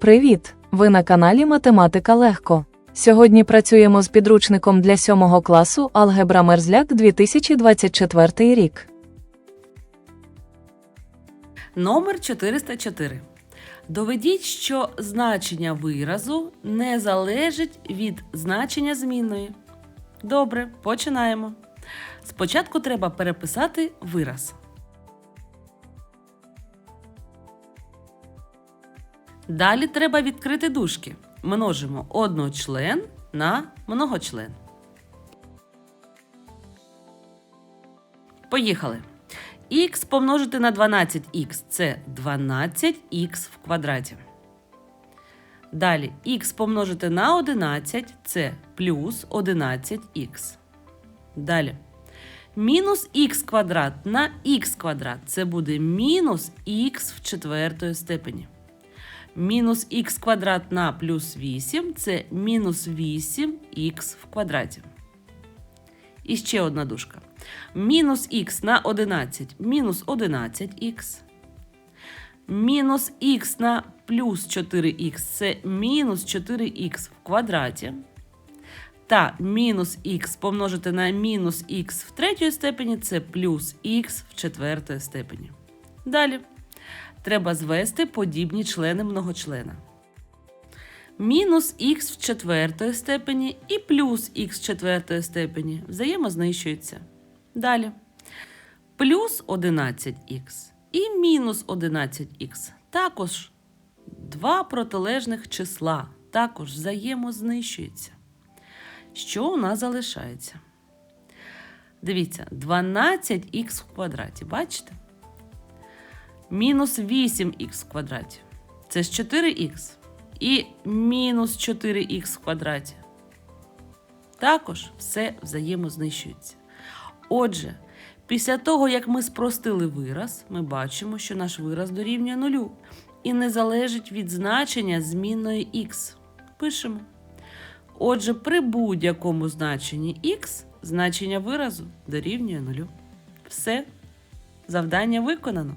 Привіт! Ви на каналі Математика Легко. Сьогодні працюємо з підручником для 7 класу Алгебра Мерзляк 2024 рік. Номер 404. Доведіть, що значення виразу не залежить від значення змінної. Добре, починаємо. Спочатку треба переписати вираз. Далі треба відкрити дужки. Множимо одночлен на многочлен. Поїхали. Х помножити на 12х це 12х в квадраті. Далі х помножити на 11 це плюс 11х. Далі. Мінус х квадрат на х квадрат це буде мінус х в четвертої степені. Мінус х квадрат на плюс 8 це мінус 8х в квадраті. І ще одна дужка. Мінус х на 11 мінус 11х. Мінус х на плюс 4х це мінус 4х в квадраті. Та мінус х помножити на мінус х в третій степені це плюс х в четвертої степені. Далі треба звести подібні члени многочлена. Мінус х в четвертої степені і плюс х в четвертої степені взаємознищуються. Далі. Плюс 11х і мінус 11х також два протилежних числа також взаємознищуються. Що у нас залишається? Дивіться, 12х в квадраті, бачите? Мінус 8х в квадраті. Це ж 4х. І мінус 4х в квадраті. Також все взаємознищується. Отже, після того, як ми спростили вираз, ми бачимо, що наш вираз дорівнює нулю і не залежить від значення змінної х. Пишемо. Отже, при будь-якому значенні х значення виразу дорівнює нулю. Все. Завдання виконано.